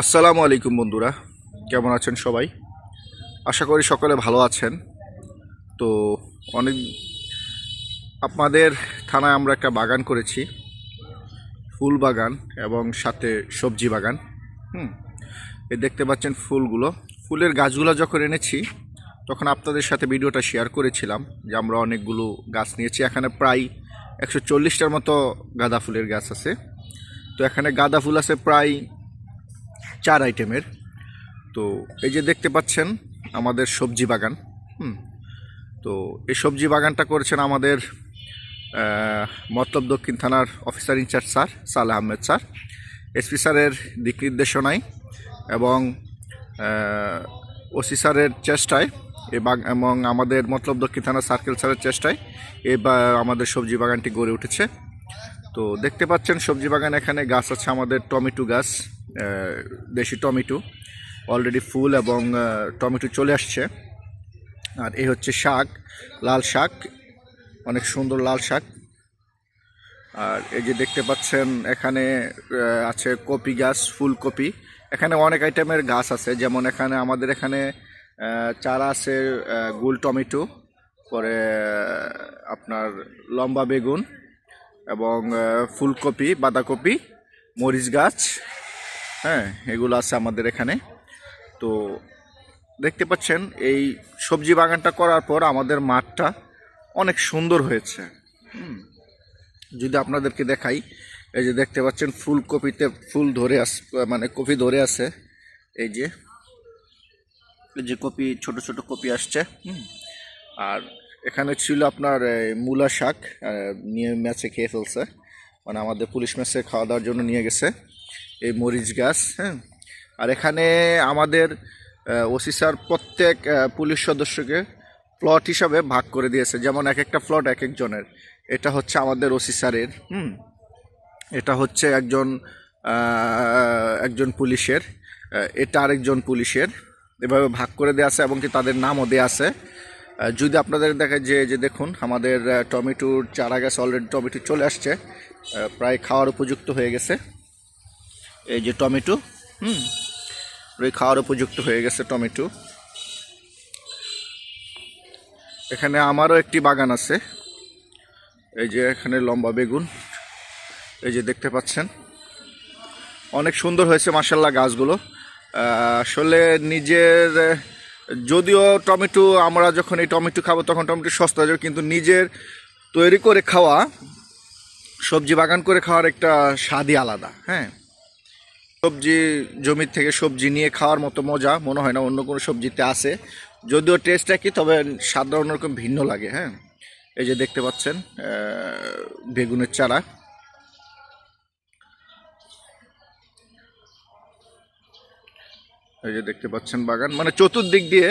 আসসালামু আলাইকুম বন্ধুরা, কেমন আছেন সবাই? আশা করি সকলে ভালো আছেন। তো অনেক, আপনাদের থানায় আমরা একটা বাগান করেছি, ফুল বাগান এবং সাথে সবজি বাগান। হুম, এই দেখতে পাচ্ছেন ফুলগুলো। ফুলের গাছগুলো যখন এনেছি, তখন আপনাদের সাথে ভিডিওটা শেয়ার করেছিলাম যে আমরা অনেকগুলো গাছ নিয়েছি। এখানে প্রায় একশো চল্লিশটার মতো গাঁদা ফুলের গাছ আছে। তো এখানে গাঁদা ফুল আছে প্রায় চার আইটেমের। তো এই যে দেখতে পাচ্ছেন আমাদের সবজি বাগান, হুম। তো এই সবজি বাগানটা করেছেন আমাদের মতলব দক্ষিণ থানার officer in charge sir Saleh Ahmed sir. SP স্যারের দিক নির্দেশনায় এবং ওসি স্যারের চেষ্টায় এ বাগ এবং আমাদের মতলব দক্ষিণ থানার সার্কেল স্যারের চেষ্টায় এ আমাদের সবজি বাগানটি গড়ে উঠেছে। তো দেখতে পাচ্ছেন সবজি বাগান এখানে গাছ আছে আমাদের টমেটো গাছ দেশি টমেটো অলরেডি ফুল এবং টমেটো চলে আসছে। আর এই হচ্ছে শাক, লাল শাক, অনেক সুন্দর লাল শাক। আর এই যে দেখতে পাচ্ছেন, এখানে আছে কপি গাছ, ফুলকপি। এখানে অনেক আইটেমের গাছ আছে, যেমন এখানে আমাদের এখানে চারা আছে গুল টমেটো, পরে আপনার লম্বা বেগুন এবং ফুলকপি, বাঁধাকপি, মরিচ গাছ। হ্যাঁ এগুলো আছে আমাদের এখানে। তো দেখতে পাচ্ছেন, এই সবজি বাগানটা করার পর আমাদের মাঠটা অনেক সুন্দর হয়েছে। যদি আপনাদেরকে দেখাই, এই যে দেখতে পাচ্ছেন, ফুলকপিতে ফুল ধরে আস মানে কপি ধরে আছে। এই যে এই যে কপি, ছোট ছোট কপি আসছে। আর এখানে ছিল আপনার মূলা শাক নিয়ে ম্যাচে খেয়ে ফেলছে। মানে আমাদের পুলিশ ম্যাচে খাওয়া দাওয়ার জন্য নিয়ে গেছে। এই মরিচ গাছ হ্যাঁ? আর এখানে আমাদের ওসি স্যার প্রত্যেক পুলিশ সদস্যকে প্লট হিসাবে ভাগ করে দিয়েছে। যেমন এক একটা প্লট এক একজনের। এটা হচ্ছে আমাদের ওসি স্যারের, হুম? এটা হচ্ছে একজন একজন পুলিশের এটা আরেকজন পুলিশের। এভাবে ভাগ করে দেওয়া আছে এবং কি তাদের নামও দেওয়া আছে। যদি আপনাদের দেখে যে যে দেখুন, আমাদের টমেটোর চারা গাছ অলরেডি টমেটো চলে আসছে। প্রায় খাওয়ার উপযুক্ত হয়ে গেছে। এই যে টমেটো, হুম? প্রায় খাওয়ার উপযুক্ত হয়ে গেছে টমেটো। এখানে আমারও একটি বাগান আছে। এই যে এখানে লম্বা বেগুন। এই যে দেখতে পাচ্ছেন। অনেক সুন্দর হয়েছে মাসাল্লাহ গাছগুলো। আসলে নিজের, যদিও টমেটো, আমরা যখন এই টমেটো খাব তখন টমেটো সস্তা যাবে, কিন্তু নিজের তৈরি করে খাওয়া, সবজি বাগান করে খাওয়ার একটা স্বাদই আলাদা হ্যাঁ? সবজি জমির থেকে সবজি নিয়ে খাওয়ার মতো মজা, মনে হয় না অন্য কোনো সবজিতে আছে। যদিও টেস্ট একই, তবে স্বাদটা অন্যরকম ভিন্ন লাগে হ্যাঁ? এই যে দেখতে পাচ্ছেন বেগুনের চারা। এই যে দেখতে পাচ্ছেন বাগান মানে চতুর্দিক দিয়ে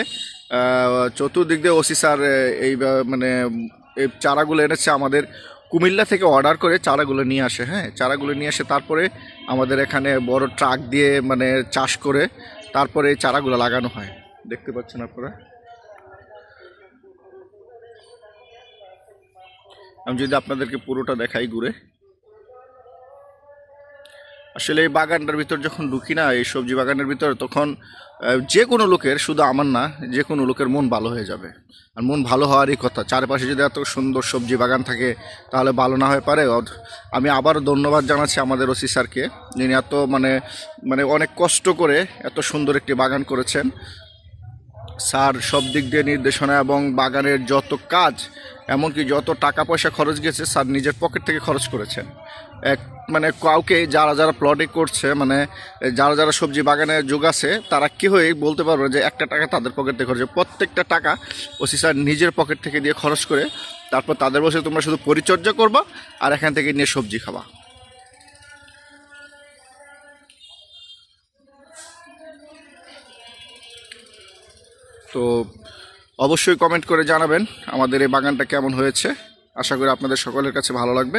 চতুর্দিক দিয়ে ওসি স্যার এই মানে এই চারাগুলো এনেছে আমাদের কুমিল্লা থেকে অর্ডার করে চারাগুলো নিয়ে আসে হ্যাঁ? চারাগুলো নিয়ে আসে তারপরে আমাদের এখানে বড় ট্রাক দিয়ে মানে চাষ করে তারপরে এই চারাগুলো লাগানো হয়। দেখতে পাচ্ছেন আপনারা? আমি যদি আপনাদেরকে পুরোটা দেখাই ঘুরে। আসলে এই বাগানটার ভিতর যখন ঢুকি না, এই সবজি বাগানের ভিতর, তখন যে কোনো লোকের, শুধু আমার না, যে কোনো লোকের মন ভালো হয়ে যাবে। আর মন ভালো হওয়ারই কথা। চারপাশে যদি এত সুন্দর সবজি বাগান থাকে, তাহলে ভালো না হয়ে পারে। আমি আবার ধন্যবাদ জানাচ্ছি আমাদের ওসি স্যারকে। যিনি এত মানে মানে অনেক কষ্ট করে এত সুন্দর একটি বাগান করেছেন। স্যার সব দিক দিয়ে নির্দেশনা এবং বাগানের যত কাজ, এমনকি যত টাকা পয়সা খরচ গেছে স্যার নিজের পকেট থেকে খরচ করেছেন। মানে কাউকে যারা যারা প্লটে করছে মানে যারা যারা সবজি বাগানে যোগাছে তারা কী হয়ে বলতে পারবে যে একটা টাকা তাদের পকেট থেকে খরচ। প্রত্যেকটা টাকা ওসি স্যার নিজের পকেট থেকে দিয়ে খরচ করে, তারপর তাদের বসে তোমরা শুধু পরিচর্যা করবা আর এখান থেকে নিয়ে সবজি খাবা। তো অবশ্যই কমেন্ট করে জানাবেন আমাদের এই বাগানটা কেমন হয়েছে। আশা করি আপনাদের সকলের কাছে ভালো লাগবে।